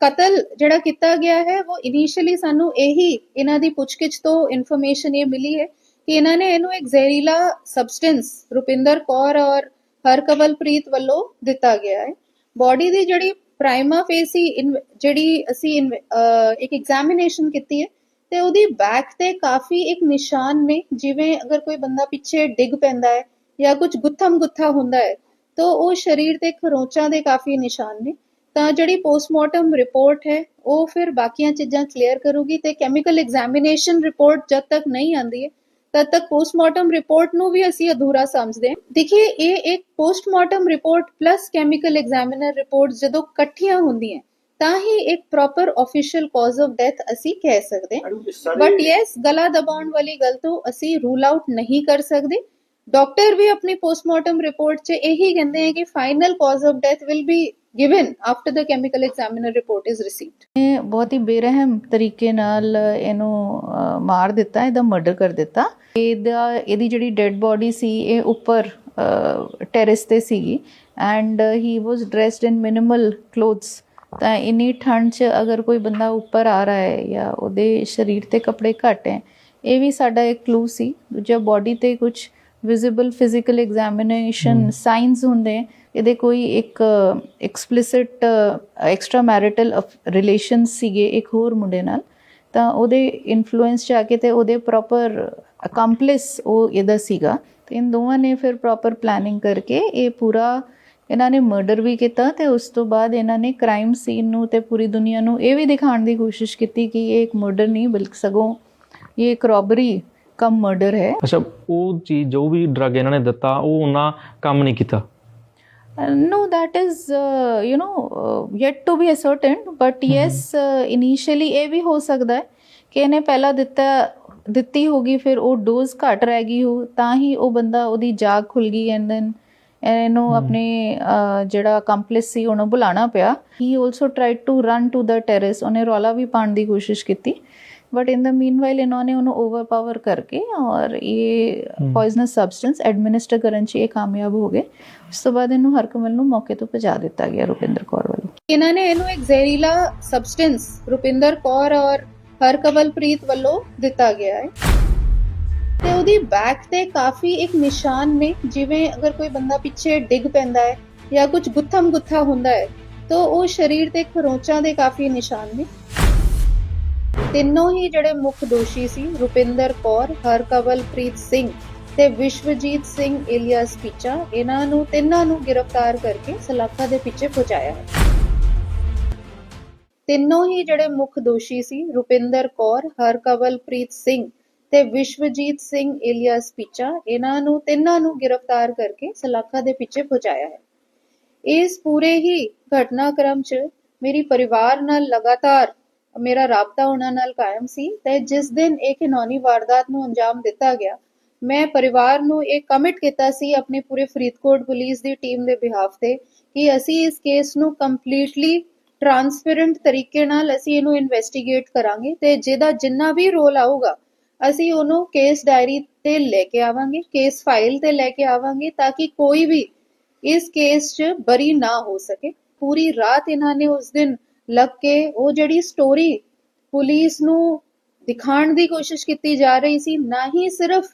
ਕਤਲ ਜਿਹੜਾ ਕੀਤਾ ਗਿਆ ਹੈ, ਉਹ ਇਨੀਸ਼ੀਅਲੀ ਸਾਨੂੰ ਇਹੀ ਇਹਨਾਂ ਦੀ ਪੁੱਛਗਿੱਛ ਤੋਂ ਇਨਫੋਰਮੇਸ਼ਨ ਇਹ ਮਿਲੀ ਹੈ ਕਿ ਇਹਨਾਂ ਨੇ ਇਹਨੂੰ ਇੱਕ ਜ਼ਹਿਰੀਲਾ ਸਬਸਟੈਂਸ ਰੁਪਿੰਦਰ ਕੌਰ ਔਰ ਹਰਕਵਲਪ੍ਰੀਤ ਵੱਲੋਂ ਦਿੱਤਾ ਗਿਆ ਹੈ। ਬਾਡੀ ਦੀ ਜਿਹੜੀ ਪ੍ਰਾਈਮਾ ਫੇਸੀ ਜਿਹੜੀ ਅਸੀਂ ਇੱਕ ਐਗਜ਼ਾਮੀਨੇਸ਼ਨ ਕੀਤੀ ਹੈ ਤੇ ਉਹਦੀ ਬੈਕ ਤੇ ਕਾਫੀ ਇੱਕ ਨਿਸ਼ਾਨ ਨੇ, ਜਿਵੇਂ ਅਗਰ ਕੋਈ ਬੰਦਾ ਪਿੱਛੇ ਡਿੱਗ ਪੈਂਦਾ ਹੈ ਜਾਂ ਕੁਝ ਗੁੱਥਮ ਗੁੱਥਾ ਹੁੰਦਾ ਹੈ, ਤਾਂ ਉਹ ਸਰੀਰ ਤੇ ਖਰੋਚਾਂ ਦੇ ਕਾਫੀ ਨਿਸ਼ਾਨ ਨੇ। ਤਾਂ ਜਿਹੜੀ ਪੋਸਟਮਾਰਟਮ ਰਿਪੋਰਟ ਹੈ ਉਹ ਫਿਰ ਬਾਕੀਆਂ ਚੀਜ਼ਾਂ ਕਲੀਅਰ ਕਰੂਗੀ ਤੇ ਕੈਮੀਕਲ ਐਗਜ਼ਾਮੀਨੇਸ਼ਨ ਰਿਪੋਰਟ ਜਦ ਤੱਕ ਨਹੀਂ ਆਂਦੀ ਹੈ ਤਦ ਤੱਕ ਪੋਸਟਮਾਰਟਮ ਰਿਪੋਰਟ ਨੂੰ ਵੀ ਅਸੀਂ ਅਧੂਰਾ ਸਮਝਦੇ ਹਾਂ। ਦੇਖਿਏ ਇਹ ਇੱਕ postmortem report plus chemical examiner report ਜਦੋਂ ਇਕੱਠੀਆਂ ਹੁੰਦੀਆਂ ਤਾਂ ਹੀ ਇੱਕ proper official cause of death ਅਸੀਂ ਕਹਿ ਸਕਦੇ ਬਟ ਯੈਸ ਗਲਾ ਦਬਾਉਣ ਵਾਲੀ ਗੱਲ ਤੋਂ ਅਸੀਂ ਰੂਲ ਆਊਟ ਨਹੀਂ ਕਰ ਸਕਦੇ। ਡਾਕਟਰ ਵੀ ਆਪਣੀ ਪੋਸਟਮਾਰਟਮ ਰਿਪੋਰਟ 'ਚ ਇਹੀ ਕਹਿੰਦੇ ਹੈ ਕਿ final cause of death will be given after the chemical examiner report is received ਨੇ ਬਹੁਤ ਹੀ ਬੇਰਹਿਮ ਤਰੀਕੇ ਨਾਲ ਇਹਨੂੰ ਮਾਰ ਦਿੱਤਾ, ਇਹਦਾ ਮਰਡਰ ਕਰ ਦਿੱਤਾ। ਇਹਦਾ, ਇਹਦੀ ਜਿਹੜੀ ਡੈੱਡ ਬਾਡੀ ਸੀ, ਇਹ ਉੱਪਰ ਟੈਰੇਸ ਤੇ ਸੀਗੀ। And he was dressed in minimal clothes ਤਾਂ ਇਨੀ ਠੰਡ 'ਚ ਅਗਰ ਕੋਈ ਬੰਦਾ ਉੱਪਰ ਆ ਰਿਹਾ ਹੈ ਜਾਂ ਉਹਦੇ ਸਰੀਰ ਤੇ ਕੱਪੜੇ ਘੱਟ ਹੈ, ਇਹ ਵੀ ਸਾਡਾ ਇੱਕ ਕਲੂ ਸੀ। ਦੂਜਾ ਬਾਡੀ ਤੇ ਕੁਝ ਵਿਜ਼ੀਬਲ ਫਿਜ਼ੀਕਲ ਐਗਜ਼ਾਮੀਨੇਸ਼ਨ ਸਾਈਨਸ ਹੁੰਦੇ। ਇਹਦੇ ਕੋਈ ਇੱਕ ਐਕਸਪਲਿਸਿਟ ਐਕਸਟਰਾ ਮੈਰਿਟਲ ਰਿਲੇਸ਼ਨ ਸੀਗੇ ਇੱਕ ਹੋਰ ਮੁੰਡੇ ਨਾਲ ਤਾਂ ਉਹਦੇ ਇਨਫਲੂਐਂਸ ਚ ਆ ਕੇ ਤੇ ਉਹਦੇ ਪ੍ਰੋਪਰ ਅਕੰਪਲਿਸ ਉਹ ਇਹਦਾ ਸੀਗਾ ਤੇ ਇਨ ਦੋਵਾਂ ਨੇ ਫਿਰ ਪ੍ਰੋਪਰ ਪਲੈਨਿੰਗ ਕਰਕੇ ਇਹ ਪੂਰਾ ਇਹਨਾਂ ਨੇ ਮਰਡਰ ਵੀ ਕੀਤਾ ਤੇ ਉਸ ਤੋਂ ਬਾਅਦ ਇਹਨਾਂ ਨੇ ਕ੍ਰਾਈਮ ਸੀਨ ਨੂੰ ਤੇ ਪੂਰੀ ਦੁਨੀਆ ਨੂੰ ਇਹ ਵੀ ਦਿਖਾਉਣ ਦੀ ਕੋਸ਼ਿਸ਼ ਕੀਤੀ ਕਿ ਇਹ ਇੱਕ ਮਰਡਰ ਨਹੀਂ ਬਲਕਿ ਸਗੋਂ ਇਹ ਇੱਕ ਰੋਬਰੀ ਕਮ ਮਰਡਰ ਹੈ। ਅੱਛਾ ਉਹ ਚੀਜ਼ ਜੋ ਵੀ ਡਰਗ ਇਹਨਾਂ ਨੇ ਦਿੱਤਾ ਉਹ ਉਹਨਾਂ ਕੰਮ ਨਹੀਂ ਕੀਤਾ? no, that is, uh, you know, uh, yet to be ascertained. But yes, uh, initially ਇਹ ਵੀ ਹੋ ਸਕਦਾ ਹੈ ਕਿ ਇਹਨੇ ਪਹਿਲਾਂ ਦਿੱਤਾ ਦਿੱਤੀ ਹੋਗੀ ਫਿਰ ਉਹ ਡੋਜ਼ ਘਟ ਰਹਿ ਗਈ ਹੋ ਤਾਂ ਹੀ ਉਹ ਬੰਦਾ ਉਹਦੀ ਜਾਗ ਖੁੱਲ ਗਈ ਐਂਡ ਦੈਨ ਇਹਨੂੰ ਆਪਣੇ ਜਿਹੜਾ ਕੰਪਲਿਸ ਸੀ ਉਹਨੂੰ ਬੁਲਾਣਾ ਪਿਆ। He also tried to run to the terrace ਉਹਨੇ ਰੌਲਾ ਵੀ ਪਾਉਣ ਦੀ ਕੋਸ਼ਿਸ਼ ਕੀਤੀ। ਬਟ ਇਨ ਦ ਮੀਨਵਾਈਲ ਇਹਨਾਂ ਨੇ ਉਹਨੂੰ ਓਵਰਪਾਵਰ ਕਰਕੇ ਔਰ ਇਹ ਪੋਇਜ਼ਨਸ ਸਬਸਟੈਂਸ ਐਡਮਿਨਿਸਟਰ ਕਰਨ 'ਚ ਇਹ ਕਾਮਯਾਬ ਹੋ ਗਏ ਉਸ ਤੋਂ ਬਾਅਦ ਇਹਨੂੰ ਹਰਕਮਲ ਨੂੰ ਮੌਕੇ ਤੋਂ ਭਜਾ ਦਿੱਤਾ ਗਿਆ ਰੁਪਿੰਦਰ ਕੌਰ ਵੱਲੋਂ ਇਹਨਾਂ ਨੇ ਇਹਨੂੰ ਇੱਕ ਜ਼ਹਿਰੀਲਾ ਸਬਸਟੈਂਸ ਰੁਪਿੰਦਰ ਕੌਰ ਔਰ ਹਰਕਵਲਪ੍ਰੀਤ ਵੱਲੋਂ ਦਿੱਤਾ ਗਿਆ ਹੈ ਤੇ ਉਹਦੀ ਬੈਕ ਤੇ ਕਾਫੀ ਇੱਕ ਨਿਸ਼ਾਨ ਨੇ ਜਿਵੇਂ ਅਗਰ ਕੋਈ ਬੰਦਾ ਪਿੱਛੇ ਡਿੱਗ ਪੈਂਦਾ ਹੈ ਜਾਂ ਕੁਝ ਗੁੱਥਮ ਗੁੱਥਾ ਹੁੰਦਾ ਹੈ ਤਾਂ ਉਹ ਸਰੀਰ ਤੇ ਖਰੋਚਾਂ ਦੇ ਕਾਫੀ ਨਿਸ਼ਾਨ ਨੇ ਤਿੰਨੋਂ ਹੀ ਜਿਹੜੇ ਮੁੱਖ ਦੋਸ਼ੀ ਸੀ, ਰੁਪਿੰਦਰ ਕੌਰ, ਹਰਕਵਲਪ੍ਰੀਤ ਸਿੰਘ ਤੇ ਵਿਸ਼ਵਜੀਤ ਸਿੰਘ ਇਲੀਅਸ ਪਿੱਚਾ, ਇਹਨਾਂ ਨੂੰ, ਤਿੰਨਾਂ ਨੂੰ ਗ੍ਰਿਫਤਾਰ ਕਰਕੇ ਸਲਾਖਾ ਦੇ ਪਿੱਛੇ ਪਹੁੰਚਾਇਆ ਹੈ। ਤਿੰਨੋਂ ਹੀ ਜਿਹੜੇ ਮੁੱਖ ਦੋਸ਼ੀ ਸੀ, ਰੁਪਿੰਦਰ ਕੌਰ, ਹਰਕਵਲਪ੍ਰੀਤ ਸਿੰਘ ਤੇ ਵਿਸ਼ਵਜੀਤ ਸਿੰਘ ਇਲੀਅਸ ਪੀਚਾ, ਇਹਨਾਂ ਨੂੰ, ਤਿੰਨਾਂ ਨੂੰ ਗ੍ਰਿਫਤਾਰ ਕਰਕੇ ਸਲਾਖਾ ਦੇ ਪਿੱਛੇ ਪਹੁੰਚਾਇਆ ਹੈ। ਇਸ ਪੂਰੇ ਹੀ ਘਟਨਾਕ੍ਰਮ 'ਚ ਮੇਰੀ ਪਰਿਵਾਰ ਨਾਲ ਲਗਾਤਾਰ ਮੇਰਾ ਰਾਬਤਾ ਉਹਨਾਂ ਨਾਲ ਕਾਇਮ ਸੀ ਤੇ ਜਿਸ ਦਿਨ ਇਹ ਘਿਨੌਨੀ ਵਾਰਦਾਤ ਨੂੰ ਅੰਜਾਮ ਦਿੱਤਾ ਗਿਆ, ਮੈਂ ਪਰਿਵਾਰ ਨੂੰ ਇਹ ਕਮਿਟ ਕੀਤਾ ਸੀ ਆਪਣੀ ਪੂਰੇ ਫਰੀਦਕੋਟ ਪੁਲਿਸ ਦੀ ਟੀਮ ਦੇ ਬਿਹਾਫ ਤੇ ਕਿ ਅਸੀਂ ਇਸ ਕੇਸ ਨੂੰ ਕੰਪਲੀਟਲੀ ਟਰਾਂਸਪੇਰੈਂਟ ਤਰੀਕੇ ਨਾਲ ਅਸੀਂ ਇਹਨੂੰ ਇਨਵੈਸਟੀਗੇਟ ਕਰਾਂਗੇ ਤੇ ਜਿਹਦਾ ਜਿੰਨਾ ਵੀ ਰੋਲ ਆਊਗਾ, ਅਸੀਂ ਉਹਨੂੰ ਕੇਸ ਡਾਇਰੀ ਤੇ ਲੈ ਕੇ ਆਵਾਂਗੇ ਕੇਸ ਫਾਈਲ ਤੇ ਲੈ ਕੇ ਆਵਾਂਗੇ ਤਾਂ ਕਿ ਕੋਈ ਵੀ ਇਸ ਕੇਸ 'ਚ ਬਰੀ ਨਾ ਹੋ ਸਕੇ। ਪੂਰੀ ਰਾਤ ਇਹਨਾਂ ਨੇ ਉਸ ਦਿਨ ਲੱਗ ਕੇ ਉਹ ਜਿਹੜੀ ਸਟੋਰੀ ਪੁਲਿਸ ਨੂੰ ਦਿਖਾਉਣ ਦੀ ਕੋਸ਼ਿਸ਼ ਕੀਤੀ ਜਾ ਰਹੀ ਸੀ ਨਾ ਹੀ ਸਿਰਫ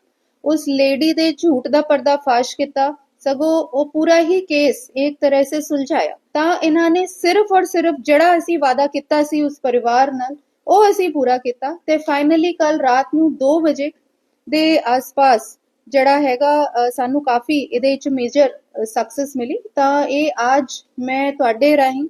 ਉਸ ਲੇਡੀ ਦੇ ਝੂਠ ਦਾ ਪਰਦਾਫਾਸ਼ ਕੀਤਾ ਸਗੋਂ ਉਹ ਪੂਰਾ ਹੀ ਕੇਸ ਇੱਕ ਤਰ੍ਹਾਂ ਸੇ ਸੁਲਝਾਇਆ। ਤਾਂ ਇਹਨਾਂ ਨੇ ਸਿਰਫ ਔਰ ਸਿਰਫ ਜਿਹੜਾ ਅਸੀਂ ਵਾਅਦਾ ਕੀਤਾ ਸੀ ਉਸ ਪਰਿਵਾਰ ਨਾਲ ਉਹ ਅਸੀਂ ਪੂਰਾ ਕੀਤਾ ਤੇ ਫਾਈਨਲੀ ਕੱਲ ਰਾਤ ਨੂੰ 2 ਵਜੇ ਦੇ ਆਸ-ਪਾਸ ਜਿਹੜਾ ਹੈਗਾ ਅ, ਸਾਨੂੰ ਕਾਫੀ ਇਹਦੇ ਵਿੱਚ ਮੇਜਰ ਸਕਸੈਸ ਮਿਲੀ। ਤਾਂ ਇਹ ਅੱਜ ਮੈਂ ਤੁਹਾਡੇ ਰਾਹੀਂ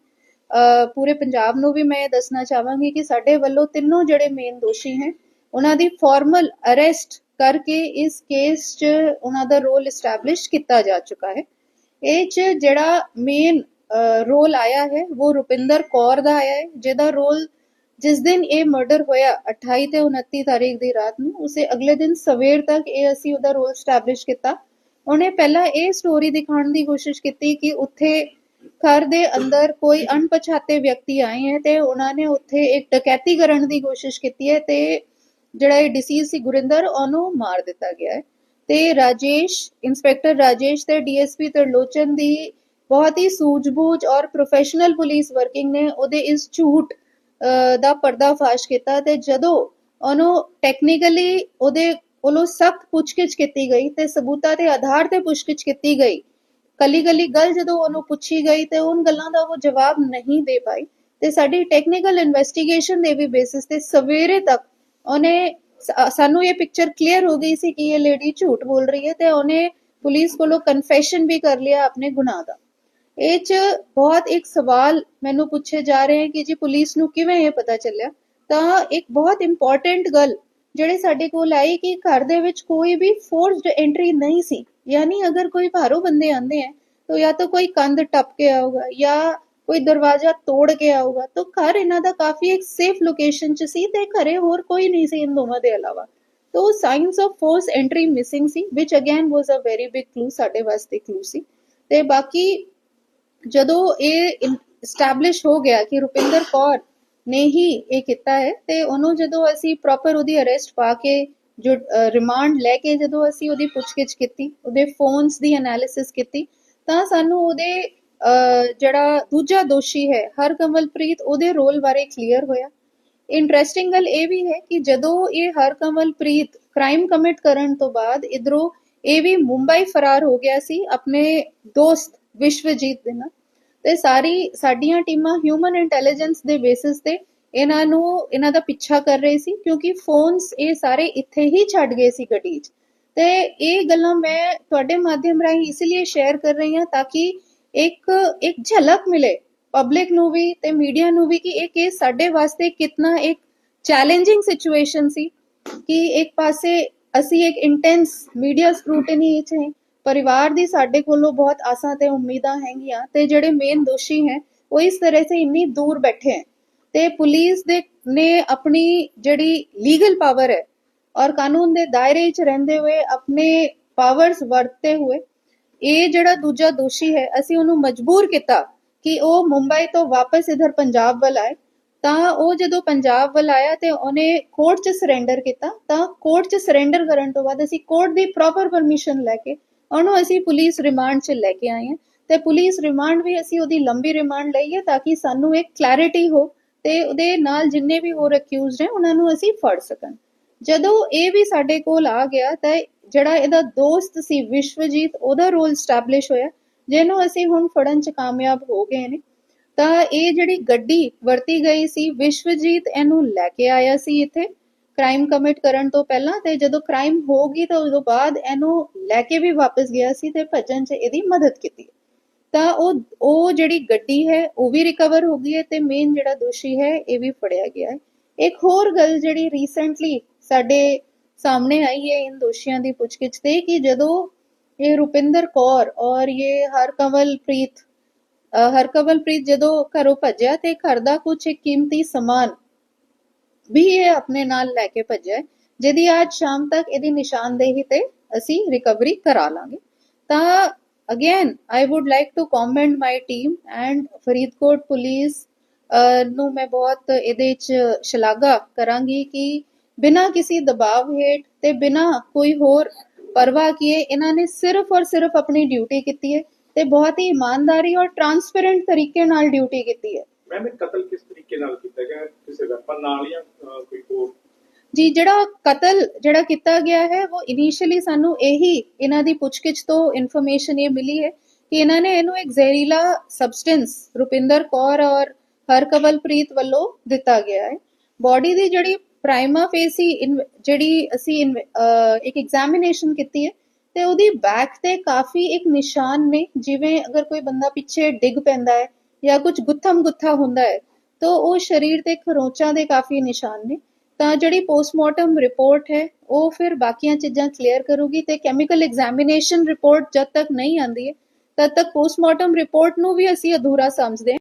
ਪੂਰੇ ਪੰਜਾਬ ਨੂੰ ਵੀ ਮੈਂ ਇਹ ਦੱਸਣਾ ਚਾਹਾਂਗੀ ਕਿ ਸਾਡੇ ਵੱਲੋਂ ਤਿੰਨੋਂ ਜਿਹੜੇ ਮੇਨ ਦੋਸ਼ੀ ਹੈ, ਉਹਨਾਂ ਦੀ ਫਾਰਮਲ ਅਰੈਸਟ ਕਰਕੇ ਇਸ ਕੇਸ 'ਚ ਉਹਨਾਂ ਦਾ ਰੋਲ ਐਸਟੈਬਲਿਸ਼ ਕੀਤਾ ਜਾ ਚੁੱਕਾ ਹੈ। ਇਹ 'ਚ ਜਿਹੜਾ ਮੇਨ ਰੋਲ ਆਇਆ ਹੈ, ਉਹ ਰੁਪਿੰਦਰ ਕੌਰ ਦਾ ਆਇਆ ਹੈ, ਜਿਹਦਾ ਰੋਲ ਜਿਸ ਦਿਨ ਇਹ ਮਰਡਰ ਹੋਇਆ 28 ਤੇ 29 ਤਾਰੀਖ ਦੀ ਰਾਤ ਨੂੰ, ਉਸੇ ਅਗਲੇ ਦਿਨ ਸਵੇਰ ਤੱਕ ਇਹ ਅਸੀਂ ਉਹਦਾ ਰੋਲ ਐਸਟੈਬਲਿਸ਼ ਕੀਤਾ। ਉਹਨੇ ਪਹਿਲਾਂ ਇਹ ਸਟੋਰੀ ਦਿਖਾਉਣ ਦੀ ਕੋਸ਼ਿਸ਼ ਕੀਤੀ ਕਿ ਉੱਥੇ ਘਰ ਦੇ ਅੰਦਰ ਕੋਈ ਅਣਪਛਾਤੇ ਵਿਅਕਤੀ ਆਏ ਹੈ ਤੇ ਉਹਨਾਂ ਨੇ ਉੱਥੇ ਇੱਕ ਡਕੈਤੀ ਕਰਨ ਦੀ ਕੋਸ਼ਿਸ਼ ਕੀਤੀ ਹੈ ਤੇ ਜਿਹੜਾ ਇਹ ਡਿਸੀਜ਼ ਸੀ ਗੁਰਿੰਦਰ ਉਹਨੂੰ ਮਾਰ ਦਿੱਤਾ ਗਿਆ ਹੈ। ਤੇ ਰਾਜੇਸ਼ ਇੰਸਪੈਕਟਰ ਰਾਜੇਸ਼ ਤੇ ਡੀਐਸਪੀ ਤਰਲੋਚਨ ਦੀ ਬਹੁਤ ਹੀ ਸੂਝ-ਬੂਝ ਔਰ ਪ੍ਰੋਫੈਸ਼ਨਲ ਪੁਲਿਸ ਵਰਕਿੰਗ ਨੇ ਉਹਦੇ ਇਸ ਝੂਠ ਅਹ, ਦਾ ਪਰਦਾਫਾਸ਼ ਕੀਤਾ ਤੇ ਜਦੋਂ ਉਹਨੂੰ ਟੈਕਨੀਕਲੀ ਉਹਦੇ ਕੋਲੋਂ ਸਖਤ ਪੁੱਛਗਿੱਛ ਕੀਤੀ ਗਈ ਤੇ ਸਬੂਤਾਂ ਦੇ ਆਧਾਰ ਤੇ ਪੁੱਛਗਿੱਛ ਕੀਤੀ ਗਈ ਕੱਲੀ ਕੱਲੀ ਗੱਲ ਜਦੋਂ ਉਹਨੂੰ ਪੁੱਛੀ ਗਈ ਤੇ ਉਹਨਾਂ ਗੱਲਾਂ ਦਾ ਉਹ ਜਵਾਬ ਨਹੀਂ ਦੇ ਪਾਈ ਤੇ ਸਾਡੀ ਟੈਕਨੀਕਲ ਇਨਵੈਸਟੀਗੇਸ਼ਨ ਦੇ ਵੀ ਬੇਸਿਸ ਤੇ ਸਵੇਰੇ ਤੱਕ ਉਹਨੇ ਸਾਨੂੰ ਇਹ ਪਿਕਚਰ ਕਲੀਅਰ ਹੋ ਗਈ ਸੀ ਕਿ ਇਹ ਲੇਡੀ ਝੂਠ ਬੋਲ ਰਹੀ ਹੈ ਤੇ ਉਹਨੇ ਪੁਲਿਸ ਕੋਲੋਂ ਕਨਫੈਸ਼ਨ ਵੀ ਕਰ ਲਿਆ ਆਪਣੇ ਗੁਨਾਹ ਦਾ। ਇਹ ਚ ਬਹੁਤ ਇੱਕ ਸਵਾਲ ਮੈਨੂੰ ਪੁੱਛੇ ਜਾ ਰਹੇ ਹੈ ਕਿ ਜੀ ਪੁਲਿਸ ਨੂੰ ਕਿਵੇਂ ਇਹ ਪਤਾ ਚੱਲਿਆ? ਤਾਂ ਇੱਕ ਬਹੁਤ ਇੰਪੋਰਟੈਂਟ ਗੱਲ ਜਿਹੜੇ ਸਾਡੇ ਕੋਲ ਆਈ ਕਿ ਘਰ ਦੇ ਵਿੱਚ ਕੋਈ ਵੀ ਫੋਰਸਡ ਐਂਟਰੀ ਨਹੀਂ ਸੀ, ਯਾਨੀ ਅਗਰ ਕੋਈ ਬਾਹਰੋਂ ਬੰਦੇ ਆਉਂਦੇ ਆ, ਤਾਂ ਜਾਂ ਤਾਂ ਕੋਈ ਕੰਧ ਟੱਪ ਕੇ ਆਊਗਾ ਜਾਂ ਕੋਈ ਦਰਵਾਜ਼ਾ ਤੋੜ ਕੇ ਆਊਗਾ, ਤਾਂ ਘਰ ਇਹਨਾਂ ਦਾ ਕਾਫੀ ਇੱਕ ਸੇਫ ਲੋਕੇਸ਼ਨ 'ਚ ਸੀ ਤੇ ਘਰੇ ਹੋਰ ਕੋਈ ਨਹੀਂ ਸੀ ਇਹਨਾਂ ਦੋਵਾਂ ਦੇ ਇਲਾਵਾ। ਤੋ signs of forced entry missing C which again was a very big clue ਸਾਡੇ ਵਾਸਤੇ ਕਲੂ ਸੀ। ਤੇ ਬਾਕੀ ਜਦੋਂ ਇਹ ਸਟੈਬਲਿਸ਼ ਹੋ ਗਿਆ ਕਿ ਰੁਪਿੰਦਰ ਕੌਰ ਨੇ ਹੀ ਇਹ ਕੀਤਾ ਹੈ ਤੇ ਉਹਨੂੰ ਜਦੋਂ ਅਸੀਂ ਪ੍ਰੋਪਰ ਉਹਦੀ ਅਰੈਸਟ ਪਾ ਕੇ ਜੋ ਰਿਮਾਂਡ ਲੈ ਕੇ ਜਦੋਂ ਅਸੀਂ ਉਹਦੀ ਪੁੱਛਗਿੱਛ ਕੀਤੀ, ਉਹਦੇ ਫੋਨਸ ਦੀ ਐਨਾਲਿਸਿਸ ਕੀਤੀ, ਤਾਂ ਸਾਨੂੰ ਉਹਦੇ ਜਿਹੜਾ ਦੂਜਾ ਦੋਸ਼ੀ ਹੈ, ਹਰਕਮਲਪ੍ਰੀਤ, ਉਹਦੇ ਰੋਲ ਬਾਰੇ ਕਲੀਅਰ ਹੋਇਆ। ਇੰਟਰਸਟਿੰਗ ਗੱਲ ਇਹ ਵੀ ਹੈ ਕਿ ਜਦੋਂ ਇਹ ਹਰਕਮਲਪ੍ਰੀਤ ਕ੍ਰਾਈਮ ਕਮਿਟ ਕਰਨ ਤੋਂ ਬਾਅਦ ਇਧਰੋਂ ਇਹ ਵੀ ਮੁੰਬਈ ਫਰਾਰ ਹੋ ਗਿਆ ਸੀ, ਆਪਣੇ ਦੋਸਤ ਵਿਸ਼ਵਜੀਤ ਦੇ ਨਾਲ। ਤੇ ਸਾਰੀ, ਸਾਡੀਆਂ ਟੀਮਾਂ ਹਿਊਮਨ ਇੰਟੈਲੀਜੈਂਸ ਦੇ ਬੇਸਿਸ ਤੇ ਇਹਨਾਂ ਨੂੰ, ਇਹਨਾਂ ਦਾ ਪਿੱਛਾ ਕਰ ਰਹੇ ਸੀ, ਕਿਉਂਕਿ ਫੋਨਸ ਇਹ ਸਾਰੇ ਇੱਥੇ ਹੀ ਛੱਡ ਗਏ ਸੀ ਗੱਡੀ 'ਚ। ਤੇ ਇਹ ਗੱਲਾਂ ਮੈਂ ਤੁਹਾਡੇ ਮਾਧਿਅਮ ਰਾਹੀਂ ਇਸ ਲਈ ਸ਼ੇਅਰ ਕਰ ਰਹੀ ਹਾਂ ਤਾਂ ਕਿ ਇੱਕ ਇੱਕ ਝਲਕ ਮਿਲੇ ਪਬਲਿਕ ਨੂੰ ਵੀ ਤੇ ਮੀਡੀਆ ਨੂੰ ਵੀ ਕਿ ਇਹ ਕੇਸ ਸਾਡੇ ਵਾਸਤੇ ਕਿੰਨਾ ਇੱਕ ਚੈਲੰਜਿੰਗ ਸਿਚੁਏਸ਼ਨ ਸੀ ਕਿ ਇੱਕ ਪਾਸੇ ਅਸੀਂ ਇੱਕ ਇੰਟੈਂਸ ਮੀਡੀਆ ਸਕ੍ਰੂਟਨੀ ਚ ਹੈ ਪਰਿਵਾਰ ਦੀ ਸਾਡੇ ਕੋਲੋਂ ਬਹੁਤ ਆਸਾਂ ਤੇ ਉਮੀਦਾਂ ਹੈਗੀਆਂ ਤੇ ਜਿਹੜੇ ਮੇਨ ਦੋਸ਼ੀ ਹੈ, ਉਹ ਇਸ ਤਰ੍ਹਾਂ ਸੇ ਇੰਨੀ ਦੂਰ ਬੈਠੇ ਹੈ। ਤੇ ਪੁਲਿਸ ਦੇ ਨੇ ਆਪਣੀ ਜਿਹੜੀ ਲੀਗਲ ਪਾਵਰ ਹੈ ਔਰ ਕਾਨੂੰਨ ਦੇ ਦਾਇਰੇ ਵਿੱਚ ਰਹਿੰਦੇ ਹੋਏ ਆਪਣੇ ਪਾਵਰਸ ਵਰਤਦੇ ਹੋਏ ਇਹ ਜਿਹੜਾ ਦੂਜਾ ਦੋਸ਼ੀ ਹੈ, ਅਸੀਂ ਉਹਨੂੰ ਮਜਬੂਰ ਕੀਤਾ ਕਿ ਉਹ ਮੁੰਬਈ ਤੋਂ ਵਾਪਸ ਇਧਰ ਪੰਜਾਬ ਵੱਲ ਆਏ। ਤਾਂ ਉਹ ਜਦੋਂ ਪੰਜਾਬ ਵੱਲ ਆਇਆ ਤੇ ਉਹਨੇ ਕੋਰਟ 'ਚ ਸਰੈਂਡਰ ਕੀਤਾ। ਤਾਂ ਕੋਰਟ 'ਚ ਸਰੈਂਡਰ ਕਰਨ ਤੋਂ ਬਾਅਦ ਅਸੀਂ ਕੋਰਟ ਦੀ ਪ੍ਰੋਪਰ ਪਰਮਿਸ਼ਨ ਲੈ ਕੇ ਉਹਨੂੰ ਅਸੀਂ ਪੁਲਿਸ ਰਿਮਾਂਡ 'ਚ ਲੈ ਕੇ ਆਏ ਹਾਂ ਤੇ ਪੁਲਿਸ ਰਿਮਾਂਡ ਵੀ ਅਸੀਂ ਉਹਦੀ ਲੰਬੀ ਰਿਮਾਂਡ ਲਈ ਹੈ ਤਾਂ ਕਿ ਸਾਨੂੰ ਇੱਕ ਕਲੈਰਿਟੀ ਹੋ ਤੇ ਉਹਦੇ ਨਾਲ ਜਿੰਨੇ ਵੀ ਹੋਰ ਅਕਿਊਜ਼ਡ ਹੈ ਉਹਨਾਂ ਨੂੰ ਅਸੀਂ ਫੜ ਸਕਣ। ਜਦੋਂ ਇਹ ਵੀ ਸਾਡੇ ਕੋਲ ਆ ਗਿਆ ਤਾਂ ਜਿਹੜਾ ਇਹਦਾ ਦੋਸਤ ਸੀ ਵਿਸ਼ਵਜੀਤ, ਉਹਦਾ ਰੋਲ ਸਟੈਬਲਿਸ਼ ਹੋਇਆ, ਜਿਹਨੂੰ ਅਸੀਂ ਹੁਣ ਫੜਨ 'ਚ ਕਾਮਯਾਬ ਹੋ ਗਏ ਨੇ। ਤਾਂ ਇਹ ਜਿਹੜੀ ਗੱਡੀ ਵਰਤੀ ਗਈ ਸੀ, ਵਿਸ਼ਵਜੀਤ ਇਹਨੂੰ ਲੈ ਕੇ ਆਇਆ ਸੀ ਇੱਥੇ। ਕ੍ਰਾਈਮ ਕਮਿਟ ਕਰਨ ਤੋਂ ਪਹਿਲਾਂ ਤੇ ਜਦੋਂ ਕ੍ਰਾਈਮ ਹੋ ਗਈ ਤਾਂ ਉਦੋਂ ਬਾਅਦ ਇਹਨੂੰ ਲੈ ਕੇ ਵੀ ਵਾਪਸ ਗਿਆ ਸੀ ਤੇ ਭੱਜਣ 'ਚ ਇਹਦੀ ਮਦਦ ਕੀਤੀ। ਤਾਂ ਉਹ ਉਹ ਜਿਹੜੀ ਗੱਡੀ ਹੈ ਉਹ ਵੀ ਰਿਕਵਰ ਹੋ ਗਈ ਹੈ ਤੇ ਮੇਨ ਜਿਹੜਾ ਦੋਸ਼ੀ ਹੈ ਇਹ ਵੀ ਫੜਿਆ ਗਿਆ ਹੈ। ਇੱਕ ਹੋਰ ਗੱਲ ਜਿਹੜੀ ਰੀਸੈਂਟਲੀ ਸਾਡੇ ਸਾਹਮਣੇ ਆਈ ਹੈ ਇਨ ਦੋਸ਼ੀਆਂ ਦੀ ਪੁੱਛਗਿੱਛ ਤੇ ਕਿ ਜਦੋਂ ਇਹ ਰੁਪਿੰਦਰ ਕੌਰ ਔਰ ਇਹ ਹਰਕਮਲਪ੍ਰੀਤ ਅਹ ਹਰਕਮਲਪ੍ਰੀਤ ਜਦੋਂ ਘਰੋਂ ਭੱਜਿਆ ਤੇ ਘਰ ਦਾ ਕੁਝ ਕੀਮਤੀ ਸਮਾਨ ਵੀ ਇਹ ਆਪਣੇ ਨਾਲ ਲੈ ਕੇ ਭੱਜਿਆ ਜਿਹਦੀ ਅੱਜ ਸ਼ਾਮ ਤੱਕ ਇਹਦੀ ਨਿਸ਼ਾਨਦੇਹੀ ਤੇ ਅਸੀਂ ਰਿਕਵਰੀ ਕਰਾ ਲਾਂਗੇ। ਤਾਂ again I would like to commend my team and Faridkot police ਨੂੰ ਮੈਂ ਬਹੁਤ ਇਹਦੇ ਚ ਸ਼ਲਾਘਾ ਕਰਾਂਗੀ ਕਿ ਬਿਨਾਂ ਕਿਸੇ ਦਬਾਅ ਹੇਠ ਤੇ ਬਿਨਾਂ ਕੋਈ ਹੋਰ ਪਰਵਾਹ ਕੀਏ, ਇਹਨਾਂ ਨੇ ਸਿਰਫ ਔਰ ਸਿਰਫ ਆਪਣੀ ਡਿਊਟੀ ਕੀਤੀ ਹੈ ਤੇ ਬਹੁਤ ਹੀ ਇਮਾਨਦਾਰੀ ਔਰ ਟਰਾਂਸਪੇਰੈਂਟ ਤਰੀਕੇ ਨਾਲ ਡਿਊਟੀ ਕੀਤੀ ਹੈ। ਮੈਮ ਇਹ ਕਤਲ ਕਿਸ ਤਰੀਕੇ ਨਾਲ ਕੀਤਾ ਗਿਆ? ਕਿਸੇ ਵੈਪਨ ਨਾਲ ਜਾਂ ਕੋਈ ਹੋਰ? ਜੀ, ਜਿਹੜਾ ਕਤਲ ਜਿਹੜਾ ਕੀਤਾ ਗਿਆ ਹੈ, ਉਹ ਇਨੀਸ਼ੀਅਲੀ ਸਾਨੂੰ ਇਹੀ ਇਹਨਾਂ ਦੀ ਪੁੱਛਗਿੱਛ ਤੋਂ ਇਨਫੋਰਮੇਸ਼ਨ ਇਹ ਮਿਲੀ ਹੈ ਕਿ ਇਹਨਾਂ ਨੇ ਇਹਨੂੰ ਇੱਕ ਜ਼ਹਿਰੀਲਾ ਸਬਸਟੈਂਸ ਰੁਪਿੰਦਰ ਕੌਰ ਔਰ ਹਰਕਵਲਪ੍ਰੀਤ ਵੱਲੋਂ ਦਿੱਤਾ ਗਿਆ ਹੈ। ਬਾਡੀ ਦੀ ਜਿਹੜੀ ਪ੍ਰਾਈਮਾ ਫੇਸੀ ਜਿਹੜੀ ਅਸੀਂ ਇੱਕ ਐਗਜ਼ਾਮੀਨੇਸ਼ਨ ਕੀਤੀ ਹੈ ਤੇ ਉਹਦੀ ਬੈਕ ਤੇ ਕਾਫੀ ਇੱਕ ਨਿਸ਼ਾਨ ਨੇ, ਜਿਵੇਂ ਅਗਰ ਕੋਈ ਬੰਦਾ ਪਿੱਛੇ ਡਿੱਗ ਪੈਂਦਾ ਹੈ ਜਾਂ ਕੁਝ ਗੁੱਥਮ ਗੁੱਥਾ ਹੁੰਦਾ ਹੈ ਤਾਂ ਉਹ ਸਰੀਰ ਤੇ ਖਰੋਚਾਂ ਦੇ ਕਾਫੀ ਨਿਸ਼ਾਨ ਨੇ। ਤਾਂ ਜਿਹੜੀ ਪੋਸਟਮਾਰਟਮ ਰਿਪੋਰਟ ਹੈ, ਉਹ ਫਿਰ ਬਾਕੀਆਂ ਚੀਜ਼ਾਂ ਕਲੀਅਰ ਕਰੂਗੀ ਤੇ ਕੈਮੀਕਲ ਐਗਜ਼ਾਮੀਨੇਸ਼ਨ ਰਿਪੋਰਟ ਜਦ ਤੱਕ ਨਹੀਂ ਆਂਦੀ ਹੈ, ਤਦ ਤੱਕ ਪੋਸਟਮਾਰਟਮ ਰਿਪੋਰਟ ਨੂੰ ਵੀ ਅਸੀਂ ਅਧੂਰਾ ਸਮਝਦੇ ਹਾਂ।